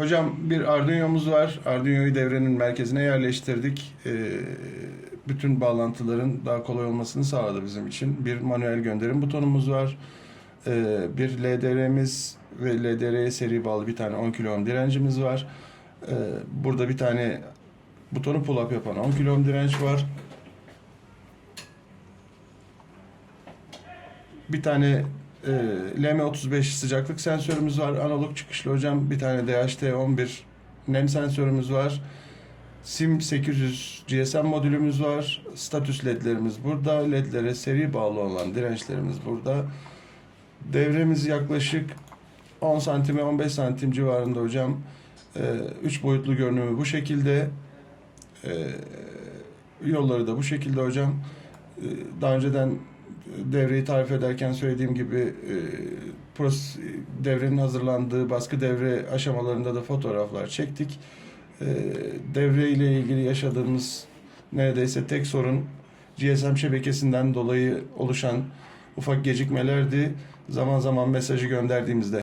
Hocam bir Arduino'muz var. Arduino'yu devrenin merkezine yerleştirdik. Ee, bütün bağlantıların daha kolay olmasını sağladı bizim için. Bir manuel gönderim butonumuz var. Ee, bir LDR'miz ve LDR'ye seri bağlı bir tane 10 kilo direncimiz var. Ee, burada bir tane butonu pull up yapan 10 kilo direnç var. Bir tane e, LM35 sıcaklık sensörümüz var. Analog çıkışlı hocam. Bir tane DHT11 nem sensörümüz var. SIM 800 GSM modülümüz var. Status ledlerimiz burada. Ledlere seri bağlı olan dirençlerimiz burada. Devremiz yaklaşık 10 santime 15 santim civarında hocam. 3 boyutlu görünümü bu şekilde. E, yolları da bu şekilde hocam. E, daha önceden devreyi tarif ederken söylediğim gibi e, devrenin hazırlandığı baskı devre aşamalarında da fotoğraflar çektik. E, devre ile ilgili yaşadığımız neredeyse tek sorun GSM şebekesinden dolayı oluşan ufak gecikmelerdi. Zaman zaman mesajı gönderdiğimizde